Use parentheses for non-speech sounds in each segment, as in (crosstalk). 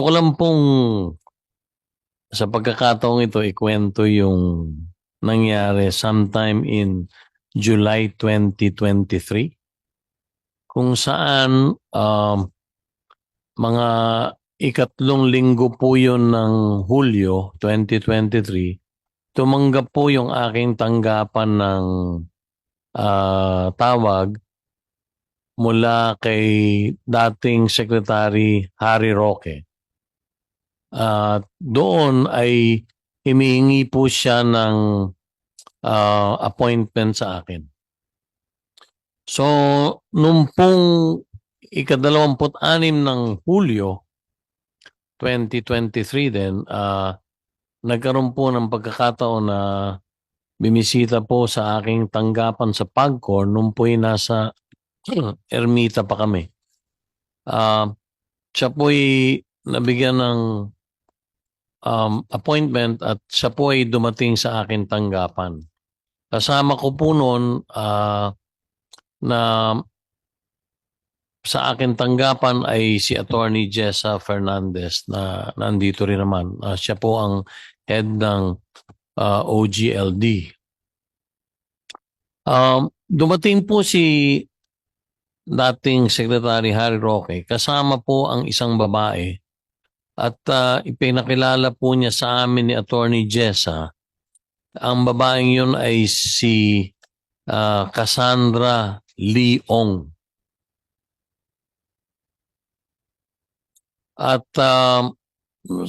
Gusto ko lang pong sa pagkakataong ito ikwento yung nangyari sometime in July 2023 kung saan um, mga ikatlong linggo po yun ng Hulyo 2023 tumanggap po yung aking tanggapan ng ah, tawag mula kay dating Secretary Harry Roque. At doon ay humihingi po siya ng ah, appointment sa akin. So, nung pong ikadalawamput-anim ng Hulyo 2023 din, ah, nagkaroon po ng pagkakataon na bimisita po sa aking tanggapan sa Pagcor nung po'y nasa (clears throat) Ermita pa kami. Ah, siya po'y nabigyan ng um, appointment at siya po ay dumating sa akin tanggapan. Kasama ko po noon ah, na sa akin tanggapan ay si Attorney Jessa Fernandez na nandito rin naman. Ah, siya po ang head ng ah, OGLD. Um, dumating po si dating Secretary Harry Roque kasama po ang isang babae at ah, ipinakilala po niya sa amin ni Attorney Jessa. Ang babaeng yun ay si ah, Cassandra Leong. At um,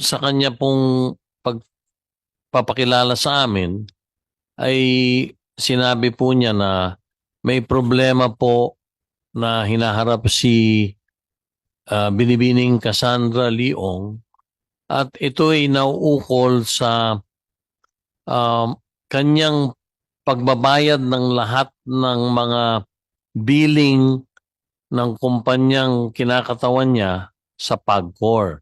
sa kanya pong pagpapakilala sa amin ay sinabi po niya na may problema po na hinaharap si ah, Binibining Cassandra Leong at ito ay nauukol sa um, kanyang pagbabayad ng lahat ng mga billing ng kumpanyang kinakatawan niya sa Pagcor.